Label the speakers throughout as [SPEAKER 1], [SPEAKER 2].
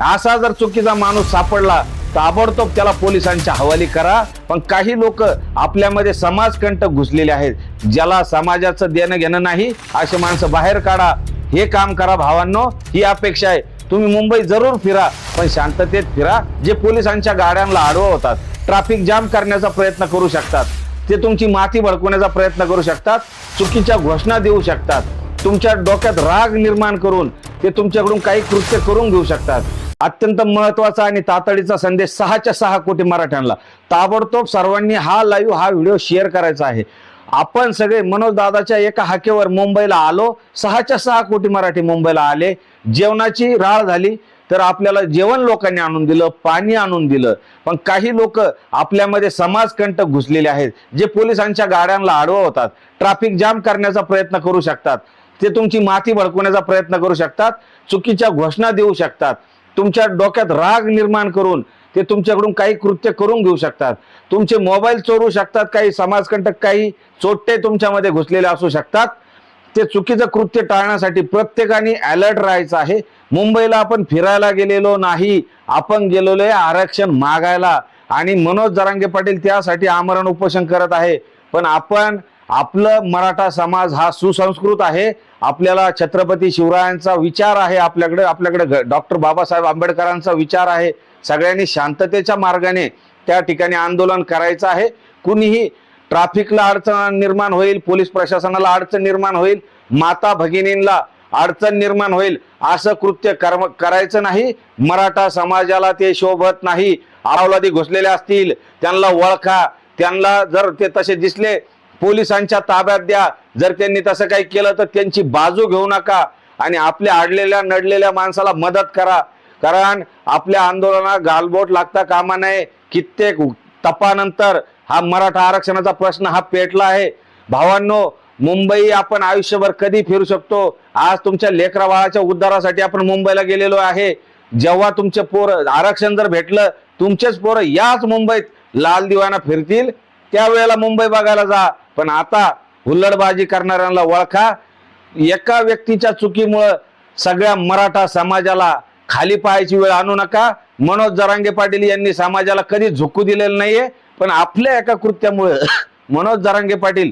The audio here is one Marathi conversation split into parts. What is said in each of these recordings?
[SPEAKER 1] असा जर चुकीचा माणूस सापडला ताबडतोब त्याला पोलिसांच्या हवाली करा. पण काही लोक आपल्यामध्ये समाजकंटक घुसलेले आहेत ज्याला समाजाचं देणं घेणं नाही असे माणसं बाहेर काढा. हे काम करा भावांनो. ही अपेक्षा आहे. तुम्ही मुंबई जरूर फिरा पण शांततेत फिरा. जे पोलिसांच्या गाड्यांना अडवतात ट्रॅफिक जाम करण्याचा प्रयत्न करू शकतात. ते तुमची माती भडकवण्याचा प्रयत्न करू शकतात. चुकीच्या घोषणा देऊ शकतात. तुमच्या डोक्यात राग निर्माण करून ते तुमच्याकडून काही कृत्य करून घेऊ शकतात. अत्यंत महत्त्वाचा आणि तातडीचा संदेश सहाच्या सहा कोटी मराठ्यांना. ताबडतोब सर्वांनी हा लाईव्ह हा व्हिडिओ शेअर करायचा आहे. आपण सगळे मनोज दादाच्या एका हाकेवर मुंबईला आलो. सहाच्या सहा कोटी मराठी मुंबईला आले. जेवणाची राळ झाली. तर आपल्याला जेवण लोकांनी आणून दिलं पाणी आणून दिलं. पण काही लोक आपल्यामध्ये समाजकंटक घुसलेले आहेत जे पोलिसांच्या गाड्यांना अडवतात ट्रॅफिक जाम करण्याचा प्रयत्न करू शकतात. ते तुमची माती भडकवण्याचा प्रयत्न करू शकतात. चुकीच्या घोषणा देऊ शकतात. तुमच्या डोक्यात राग निर्माण करून ते तुमच्याकडून काही कृत्य करून घेऊ शकतात. तुमचे मोबाईल चोरू शकतात काही समाजकंटक काही चोट्टे तुमच्यामध्ये घुसलेले असू शकतात. ते चुकीचं कृत्य टाळण्यासाठी प्रत्येकाने अलर्ट राहायचं आहे. मुंबईला आपण फिरायला गेलेलो नाही. आपण गेलेलो आहे आरक्षण मागायला. आणि मनोज जरांगे पाटील त्यासाठी आमरण उपोषण करत आहे. पण आपण आपलं मराठा समाज हा सुसंस्कृत आहे. आपल्याला छत्रपती शिवरायांचा विचार आहे आपल्याकडे. आपल्याकडे डॉक्टर बाबासाहेब आंबेडकरांचा विचार आहे. सगळ्यांनी शांततेच्या मार्गाने त्या ठिकाणी आंदोलन करायचं आहे. कुणीही ट्रॅफिकला अडचण निर्माण होईल पोलीस प्रशासनाला अडचण निर्माण होईल माता भगिनींना अडचण निर्माण होईल असं कृत्य कर्म करायचं नाही. मराठा समाजाला ते शोभत नाही. आवलादी घुसलेले असतील त्यांना ओळखा. त्यांना जर ते तसे दिसले पोलिसांच्या ताब्यात द्या. जर त्यांनी तसं काही केलं तर त्यांची बाजू घेऊ नका आणि आपल्या अडलेल्या नडलेल्या माणसाला मदत करा. कारण आपल्या आंदोलनात गालबोट लागता कामा नये. कित्येक तपानंतर हा मराठा आरक्षणाचा प्रश्न हा पेटला आहे. भावांनो मुंबई आपण आयुष्यभर कधी फिरू शकतो? आज तुमच्या लेकरा बाळाच्या उद्धारासाठी आपण मुंबईला गेलेलो आहे. जेव्हा तुमचे पोर आरक्षण जर भेटलं तुमचेच पोरं याच मुंबईत लाल दिवाना फिरतील. त्यावेळेला मुंबई बघायला जा. पण आता हुल्लडबाजी करणाऱ्यांना ओळखा. एका व्यक्तीच्या चुकीमुळं सगळ्या मराठा समाजाला खाली पाहायची वेळ आणू नका. मनोज जरांगे पाटील यांनी समाजाला कधी झुकू दिलेलं नाहीये. पण आपल्या एका कृत्यामुळे मनोज जरांगे पाटील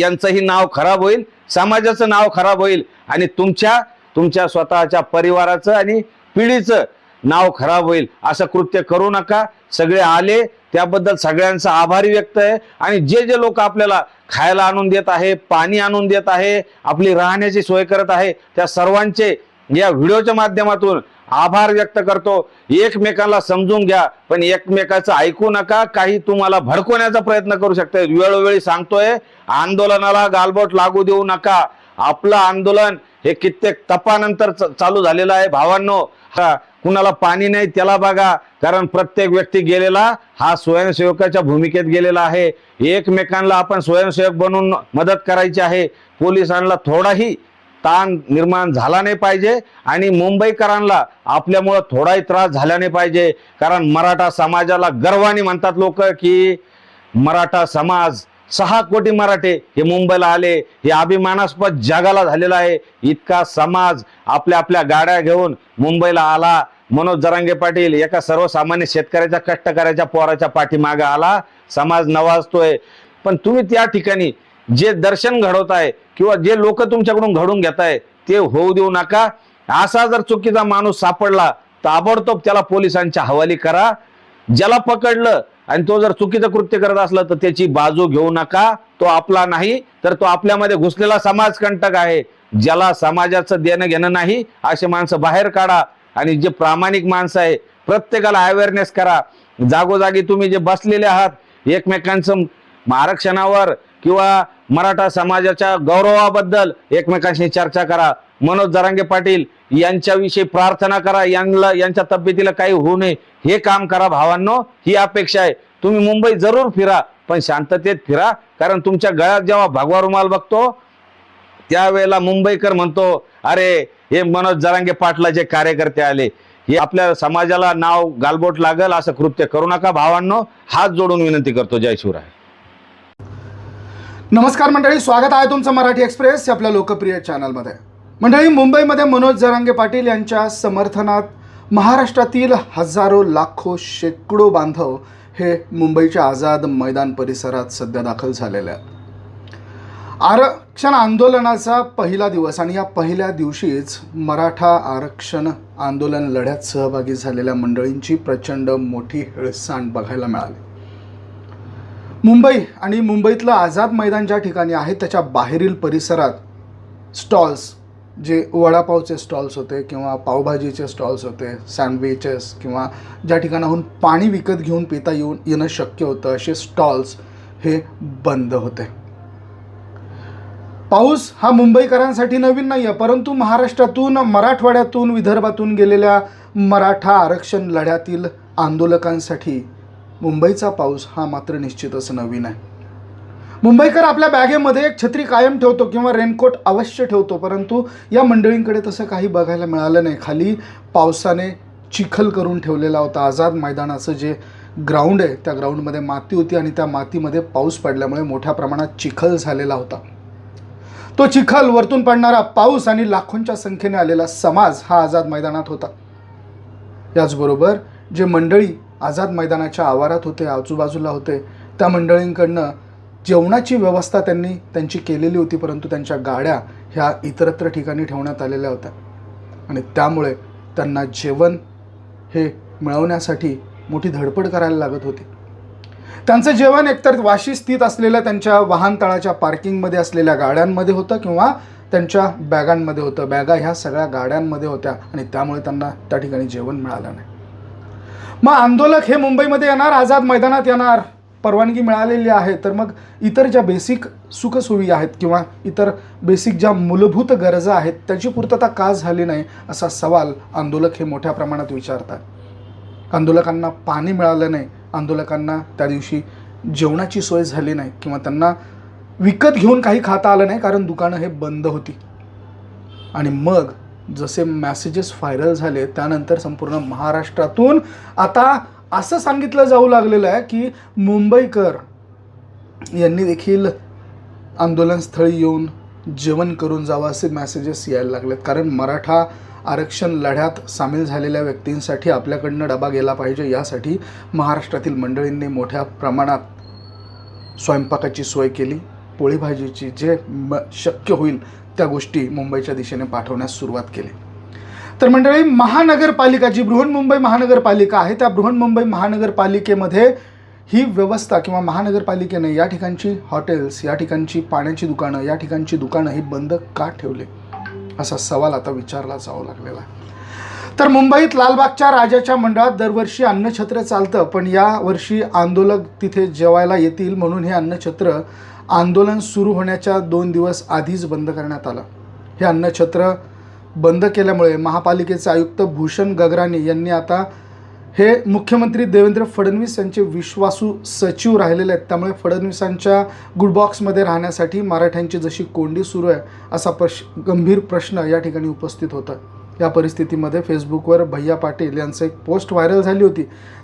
[SPEAKER 1] यांचंही नाव खराब होईल समाजाचं नाव खराब होईल आणि तुमच्या तुमच्या स्वतःच्या परिवाराचं आणि पिढीचं नाव खराब होईल असं कृत्य करू नका. सगळे आले त्याबद्दल सगळ्यांचा आभारी व्यक्त आहे. आणि जे जे लोक आपल्याला खायला आणून देत आहे पाणी आणून देत आहे आपली राहण्याची सोय करत आहे त्या सर्वांचे या व्हिडिओच्या माध्यमातून आभार व्यक्त करतो. एकमेकांना समजून घ्या पण एकमेकाचं ऐकू नका काही तुम्हाला भडकवण्याचा प्रयत्न करू शकते. वेळोवेळी सांगतोय आंदोलनाला गालबोट लागू देऊ नका. आपलं आंदोलन हे कित्येक तपानंतर च- चालू झालेलं आहे. भावांनो हा, कुणाला पाणी नाही त्याला बघा. कारण प्रत्येक व्यक्ती गेलेला हा स्वयंसेवकाच्या भूमिकेत गेलेला आहे. एकमेकांना आपण स्वयंसेवक बनून मदत करायची आहे. पोलिसांना थोडाही ताण निर्माण झाला नाही पाहिजे आणि मुंबईकरांना आपल्यामुळं थोडाही त्रास झाला नाही पाहिजे. कारण मराठा समाजाला गर्वाने म्हणतात लोक की मराठा समाज सहा कोटी मराठे हे मुंबईला आले. हे अभिमानास्पद जगाला झालेला आहे. इतका समाज आपल्या आपल्या गाड्या घेऊन मुंबईला आला. मनोज जरांगे पाटील एका सर्वसामान्य शेतकऱ्याच्या कष्टकऱ्याच्या पोराच्या पाठीमागे आला. समाज नवाजतोय. पण तुम्ही त्या ठिकाणी जे दर्शन घडवताय किंवा जे लोक तुमच्याकडून घडून घेताय ते होऊ देऊ नका. असा जर चुकीचा माणूस सापडला ताबडतोब त्याला पोलिसांच्या हवाली करा. ज्याला पकडलं आणि तो जर चुकीचं कृत्य करत असला तर त्याची बाजू घेऊ नका. तो आपला नाही तर तो आपल्यामध्ये घुसलेला समाजकंटक आहे. ज्याला समाजाचं देणं घेणं नाही असे माणसं बाहेर काढा. आणि जे प्रामाणिक माणसं आहे प्रत्येकाला अवेअरनेस करा. जागोजागी तुम्ही जे बसलेले आहात एकमेकांचं आरक्षणावर किंवा मराठा समाजाच्या गौरवाबद्दल एकमेकांशी चर्चा करा. मनोज जरांगे पाटील यांच्याविषयी प्रार्थना करा यांना यांच्या तब्येतीला काही होऊ नये. हे काम करा भावांनो ही अपेक्षा आहे. तुम्ही मुंबई जरूर फिरा पण शांततेत फिरा. कारण तुमच्या गळ्यात जेव्हा भगवा रुमाल बघतो त्यावेळेला मुंबईकर म्हणतो अरे हे मनोज जरांगे पाटलाचे कार्यकर्ते आले हे आपल्या समाजाला नाव गालबोट लागल असं कृत्य करू नका भावांनो. हात जोडून विनंती करतो जय शिवराय.
[SPEAKER 2] नमस्कार मंडळी स्वागत आहे तुमचं मराठी एक्सप्रेस आपल्या लोकप्रिय चॅनलमध्ये मंडळी मुंबईमध्ये मनोज जरांगे पाटील यांच्या समर्थनात महाराष्ट्रातील हजारो लाखो शेकडो बांधव हे मुंबईच्या आझाद मैदान परिसरात सध्या दाखल झालेले आहेत. आरक्षण आंदोलनाचा पहिला दिवस आणि या पहिल्या दिवशीच मराठा आरक्षण आंदोलन लढ्यात सहभागी झालेल्या मंडळींची प्रचंड मोठी हिळसांड बघायला मिळाली. मुंबई आणि मुंबईतलं आझाद मैदान ज्या ठिकाणी आहे त्याच्या बाहेरील परिसरात स्टॉल्स जे वडापावचे स्टॉल्स होते किंवा पावभाजीचे स्टॉल्स होते सँडविचेस किंवा ज्या ठिकाणाहून पाणी विकत घेऊन पिता येऊन येणं शक्य होतं असे स्टॉल्स हे बंद होते. पाऊस हा मुंबईकरांसाठी नवीन नाही आहे परंतु महाराष्ट्रातून मराठवाड्यातून विदर्भातून गेलेल्या मराठा आरक्षण लढ्यातील आंदोलकांसाठी मुंबईचा पाऊस हा मात्र निश्चितच नवीन आहे. मुंबईकर आपल्या बॅगेमध्ये एक छत्री कायम ठेवतो किंवा रेनकोट अवश्य ठेवतो परंतु या मंडळींकडे तसं काही बघायला मिळालं नाही. खाली पावसाने चिखल करून ठेवलेला होता आझाद मैदानाचं जे ग्राउंड आहे त्या ग्राउंडमध्ये माती होती आणि त्या मातीमध्ये पाऊस पडल्यामुळे मोठ्या प्रमाणात चिखल झालेला होता. तो चिखल वरतून पडणारा पाऊस आणि लाखोंच्या संख्येने आलेला समाज हा आझाद मैदानात होता. याचबरोबर जे मंडळी आझाद मैदानाच्या आवारात होते आजूबाजूला होते त्या मंडळींकडनं जेवणाची व्यवस्था त्यांनी त्यांची केलेली होती परंतु त्यांच्या गाड्या ह्या इतरत्र ठिकाणी ठेवण्यात आलेल्या होत्या. आणि त्यामुळे त्यांना जेवण हे मिळवण्यासाठी मोठी धडपड करायला लागत होती. त्यांचं जेवण एकतर वाशी स्थित असलेल्या त्यांच्या वाहनतळाच्या पार्किंगमध्ये असलेल्या गाड्यांमध्ये होतं किंवा त्यांच्या बॅगांमध्ये होतं. बॅगा ह्या सगळ्या गाड्यांमध्ये होत्या आणि त्यामुळे त्यांना त्या ठिकाणी जेवण मिळालं नाही. मग आंदोलक हे मुंबईमध्ये येणार आझाद मैदानात येणार? परवानगी मिळालेली आहे तर मग इतर ज्या बेसिक सुखसोयी आहेत किंवा इतर बेसिक ज्या मूलभूत गरजा आहेत त्याची पूर्तता का झाली नाही असा सवाल आंदोलक हे मोठ्या प्रमाणात विचारतात. आंदोलकांना पाणी मिळालं नाही आंदोलकांना त्या दिवशी जेवणाची सोय झाली नाही किंवा त्यांना विकत घेऊन काही खाता आलं नाही कारण दुकानं हे बंद होती. आणि मग जसे मॅसेजेस व्हायरल झाले त्यानंतर संपूर्ण महाराष्ट्रातून आता असं सांगितलं जाऊ लागलेलं आहे की मुंबईकर यांनी देखील आंदोलनस्थळी येऊन जेवण करून जावं असे मॅसेजेस यायला लागलेत. कारण मराठा आरक्षण लढ्यात सामील झालेल्या व्यक्तींसाठी आपल्याकडनं डबा गेला पाहिजे. यासाठी महाराष्ट्रातील मंडळींनी मोठ्या प्रमाणात स्वयंपाकाची सोय केली. पोळी भाजीची जे म शक्य होईल त्या गोष्टी मुंबईच्या दिशेने पाठवण्यास सुरुवात केली. तर मंडळी महानगरपालिका जी बृहन्मुंबई महानगरपालिका आहे. त्या बृहन्मुंबई महानगरपालिकेमध्ये ही व्यवस्था किंवा महानगरपालिकेने या ठिकाणची हॉटेल्स या ठिकाणची पाण्याची दुकानं या ठिकाणची दुकानं ही बंद का ठेवले? असा सवाल आता विचारला जाऊ लागलेला आहे. तर मुंबईत लालबागच्या राजाच्या मंडळात दरवर्षी अन्नछत्र चालतं पण या वर्षी आंदोलक तिथे जेवायला येतील म्हणून हे अन्नछत्र आंदोलन सुरू होण्याच्या दोन दिवस आधीच बंद करण्यात आलं. हे अन्नछत्र बंद केल्यामुळे महापालिकेचे आयुक्त भूषण गगराणी यांनी आता हे मुख्यमंत्री देवेंद्र फडणवीस यांचे विश्वासू सचिव राहिलेले आहेत. त्यामुळे फडणवीसांच्या गुडबॉक्समध्ये राहण्यासाठी मराठ्यांची जशी कोंडी सुरू आहे असा प्रश गंभीर प्रश्न या ठिकाणी उपस्थित होता. या परिस्थितीमध्ये फेसबुकवर भैया पाटील यांचं एक पोस्ट व्हायरल झाली होती.